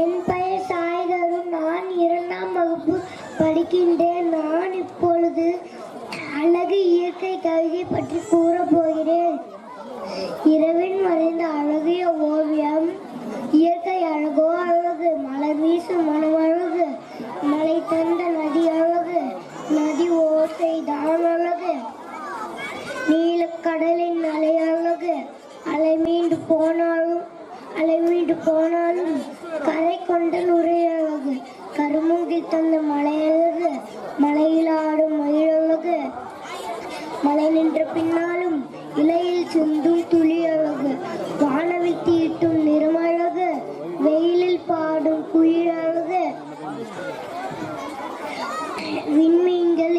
என் பெயர் சாய்தரும் நான் இரண்டாம் வகுப்பு படிக்கின்றேன். நான் இப்பொழுது அழகு இயற்கை கவிதை பற்றி கூறப் போகிறேன். இரவின் மறைந்த அழகிய ஓவியம் இயற்கை அழகோ அழகு மலர் வீசும் மனம் அழகு மலை தந்த நதி அழகு நதி ஓசை தான் அழகு நீல கடலின் அலை அழகு அலை மீண்டு போனாலும் அலை மீண்டு போனாலும் கருமூங்கில் தந்த மலையழகு மலையில் ஆடும் மயிலழகு. மலை நின்ற பின்னாலும் இலையில் சிந்தும் துளி அழகு வானவில் தீட்டும் நிறமழகு. வெயிலில் பாடும் குயிலழகு. விண்மீன்கள்